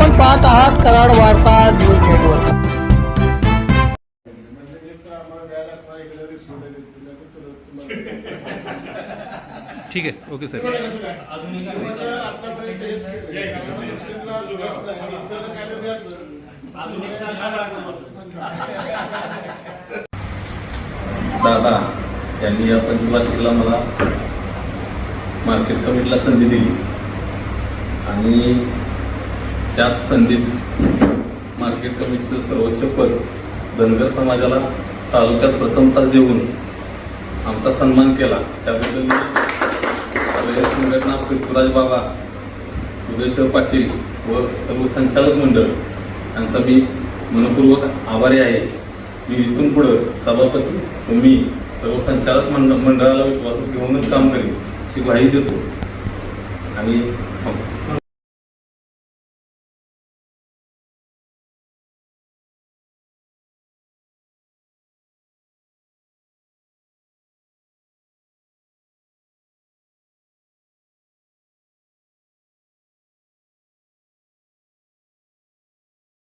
आपण पाहत आहात कराड वार्ता न्यूज नेटवर्क ठीक आहे ओके सर केलं. दादा यांनी या पंचवार्षिकला मला मार्केट कमिटीला संधी दिली आणि त्याच संधीत मार्केट कमिटीचं सर्वोच्च पद धनगर समाजाला तालुक्यात प्रथमता देऊन आमचा सन्मान केला. त्याबद्दल मी संघटना पृथ्वीराज बाबा उदयश्वर पाटील व सर्व संचालक मंडळ यांचा मी मनपूर्वक आभारी आहे. मी इथून पुढं सभापती व मी सर्व संचालक मंड मंडळाला विश्वास घेऊनच काम करेन अशी ग्वाही देतो. आणि